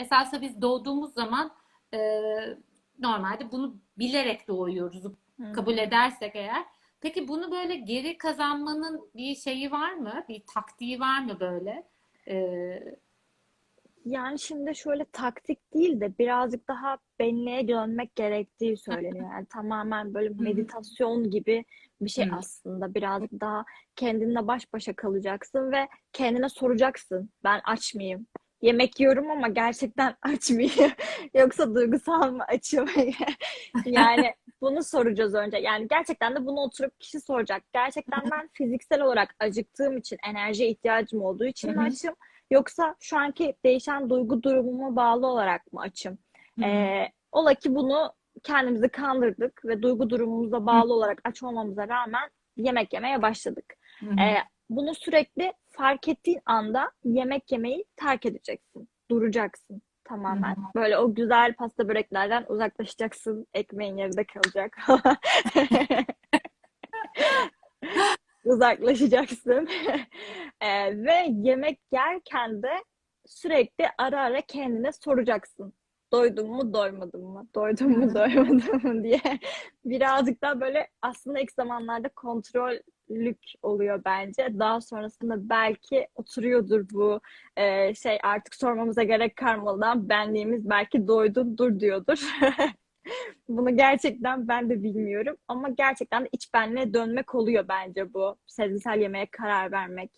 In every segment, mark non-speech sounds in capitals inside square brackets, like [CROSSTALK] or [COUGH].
esasında biz doğduğumuz zaman e, normalde bunu bilerek doğuyoruz. Hı. Kabul edersek eğer. Peki bunu böyle geri kazanmanın bir şeyi var mı? Bir taktiği var mı böyle? E, Yani şimdi şöyle taktik değil de birazcık daha benliğe dönmek gerektiği söyleniyor. Yani [LAUGHS] tamamen böyle meditasyon gibi bir şey aslında. Birazcık daha kendinle baş başa kalacaksın ve kendine soracaksın. Ben aç mıyım? Yemek yiyorum ama gerçekten [LAUGHS] aç mıyım? Yoksa duygusal mı açım? [LAUGHS] Yani bunu soracağız önce. Yani gerçekten de bunu oturup kişi soracak. Gerçekten ben fiziksel olarak acıktığım için, enerjiye ihtiyacım olduğu için mi açım? Yoksa şu anki değişen duygu durumuma bağlı olarak mı açım? Ee, ola ki bunu kendimizi kandırdık ve duygu durumumuza bağlı olarak aç olmamıza rağmen yemek yemeye başladık. Ee. Bunu sürekli fark ettiğin anda yemek yemeyi terk edeceksin. Duracaksın tamamen. hı. Böyle o güzel pasta böreklerden uzaklaşacaksın. Ekmeğin yarıda kalacak. [LAUGHS] Uzaklaşacaksın. [LAUGHS] Ee, ve yemek yerken de sürekli ara ara kendine soracaksın. Doydum mu, doymadım mı? Doydum mu, doymadım mı diye. [LAUGHS] Birazcık daha böyle aslında ilk zamanlarda kontrollük oluyor bence. Daha sonrasında belki oturuyordur bu e, şey artık sormamıza gerek kalmadan benliğimiz belki doydun dur diyordur. [LAUGHS] Bunu gerçekten ben de bilmiyorum ama gerçekten de iç benliğe dönmek oluyor bence bu sezgisel yemeğe karar vermek.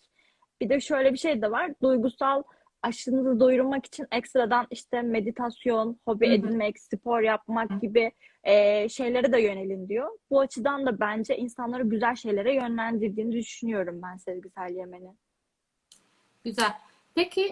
Bir de şöyle bir şey de var. Duygusal aşınızı doyurmak için ekstradan işte meditasyon, hobi edinmek, spor yapmak gibi e, şeylere de yönelin diyor. Bu açıdan da bence insanları güzel şeylere yönlendirdiğini düşünüyorum ben sezgisel yemenin. Güzel. Peki